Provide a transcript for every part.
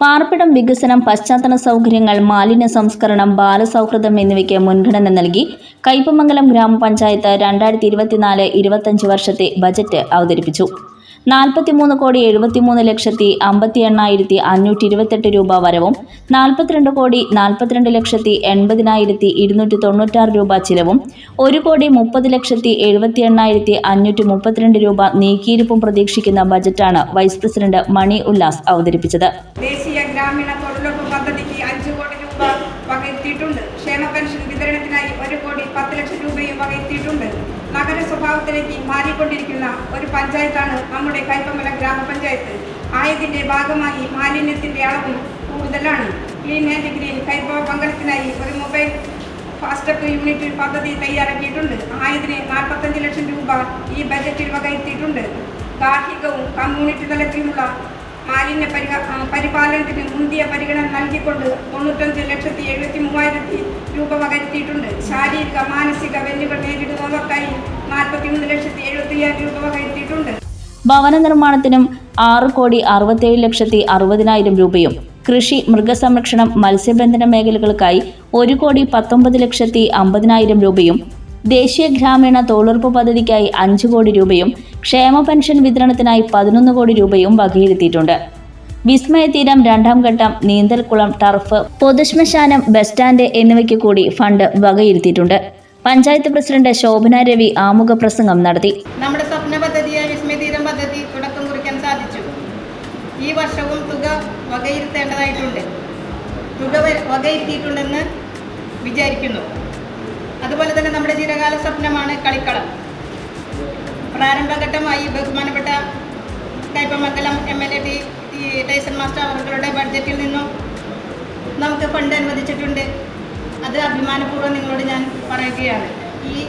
പാർപ്പിടം വികസനം പശ്ചാത്തല സൗകര്യങ്ങൾ മാലിന്യ സംസ്കരണം ബാലസൗഹൃദം എന്നിവയ്ക്ക് മുൻഗണന നൽകി കയ്പമംഗലം ഗ്രാമപഞ്ചായത്ത് രണ്ടായിരത്തി ഇരുപത്തിനാല് ഇരുപത്തഞ്ച് വർഷത്തെ ബജറ്റ് അവതരിപ്പിച്ചു. നാൽപ്പത്തിമൂന്ന് കോടി എഴുപത്തിമൂന്ന് ലക്ഷത്തി അമ്പത്തി എണ്ണായിരത്തി അഞ്ഞൂറ്റി ഇരുപത്തെട്ട് രൂപ വരവും നാൽപ്പത്തിരണ്ട് കോടി നാൽപ്പത്തിരണ്ട് ലക്ഷത്തി എൺപതിനായിരത്തി ഇരുന്നൂറ്റി തൊണ്ണൂറ്റാറ് രൂപ ചിലവും ഒരു കോടി മുപ്പത് ലക്ഷത്തി എഴുപത്തി എണ്ണായിരത്തി അഞ്ഞൂറ്റി മുപ്പത്തിരണ്ട് രൂപ നീക്കിയിരിപ്പും പ്രതീക്ഷിക്കുന്ന ബജറ്റാണ് വൈസ് പ്രസിഡന്റ് മണി ഉല്ലാസ് അവതരിപ്പിച്ചത്. ക്ഷേമ പെൻഷൻ വിതരണത്തിനായി ഒരു കോടി പത്ത് ലക്ഷം രൂപയും വകയെത്തിയിട്ടുണ്ട് നഗര സ്വഭാവത്തിലേക്ക് മാറിക്കൊണ്ടിരിക്കുന്ന ഒരു പഞ്ചായത്താണ് നമ്മുടെ കൈപ്പമല ഗ്രാമപഞ്ചായത്ത്. ആയതിന്റെ ഭാഗമായി മാലിന്യത്തിന്റെ അളവും കൂടുതലാണ്. ക്ലീൻ ആൻഡ് ഗ്രീൻ കൈപ്പവ പങ്കലത്തിനായി ഒരു മൊബൈൽ ഫാസ്റ്റപ്പ് യൂണിറ്റ് പദ്ധതി തയ്യാറാക്കിയിട്ടുണ്ട്. ആയതിന് നാൽപ്പത്തഞ്ച് ലക്ഷം രൂപ ഈ ബജറ്റിൽ വകയെത്തിയിട്ടുണ്ട് ഗാർഹികവും കമ്മ്യൂണിറ്റി തലത്തിലുമുള്ള മാലിന്യ പരിപാലനത്തിന് മുന്തിയ പരിഗണന നൽകിക്കൊണ്ട് തൊണ്ണൂറ്റഞ്ച് ലക്ഷത്തി എഴുപത്തി മൂവായിരത്തി രൂപ വകയെത്തിയിട്ടുണ്ട് ശാരീരിക മാനസിക ഭവന നിർമ്മാണത്തിനും ആറ് കോടി അറുപത്തേഴ് ലക്ഷത്തി അറുപതിനായിരം രൂപയും കൃഷി മൃഗസംരക്ഷണം മത്സ്യബന്ധന മേഖലകൾക്കായി ഒരു കോടി പത്തൊമ്പത് ലക്ഷത്തി അമ്പതിനായിരം രൂപയും ദേശീയ ഗ്രാമീണ തൊഴിലുറപ്പ് പദ്ധതിക്കായി അഞ്ച് കോടി രൂപയും ക്ഷേമ പെൻഷൻ വിതരണത്തിനായി പതിനൊന്ന് കോടി രൂപയും വകയിരുത്തിയിട്ടുണ്ട്. വിസ്മയതീരം രണ്ടാം ഘട്ടം നീന്തൽക്കുളം ടർഫ് പൊതുശ്മശാനം ബസ് സ്റ്റാൻഡ് എന്നിവയ്ക്ക് കൂടി ഫണ്ട് വകയിരുത്തിയിട്ടുണ്ട്. പഞ്ചായത്ത് പ്രസിഡന്റ് ശോഭന രവി ആമുഖ പ്രസംഗം നടത്തി. നമ്മുടെ സ്വപ്ന പദ്ധതിയായ വിസ്മയതീരം പദ്ധതി തുടക്കം കുറിക്കാൻ സാധിച്ചു. ഈ വർഷവും തുക വകയിരുത്തേണ്ടതായിട്ടുണ്ട്. തുക വകയിരുത്തിയിട്ടുണ്ടെന്ന് വിചാരിക്കുന്നു. അതുപോലെ തന്നെ നമ്മുടെ ചിരകാല സ്വപ്നമാണ് കളിക്കളം. പ്രാരംഭഘട്ടമായി ബഹുമാനപ്പെട്ട Kaipamangalam M L A T Tyson master അവരുടെ ബഡ്ജറ്റിൽ നിന്നും നമുക്ക് ഫണ്ട് അനുവദിച്ചിട്ടുണ്ട്. അത് അഭിമാനപൂർവം നിങ്ങളോട് ഞാൻ പറയുകയാണ്. ഈ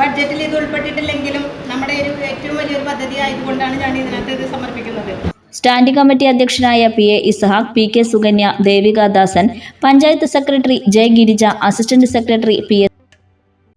ബഡ്ജറ്റിൽ ഇത് ഉൾപ്പെട്ടിട്ടില്ലെങ്കിലും നമ്മുടെ ഒരു ഏറ്റവും വലിയൊരു പദ്ധതി ആയതുകൊണ്ടാണ് ഞാൻ ഇതിനകത്ത് ഇത് സമർപ്പിക്കുന്നത്. സ്റ്റാൻഡിംഗ് കമ്മിറ്റി അധ്യക്ഷനായ P A Ishaq P K Sukanya Devikadasan panchayat secretary J Girija assistant secretary P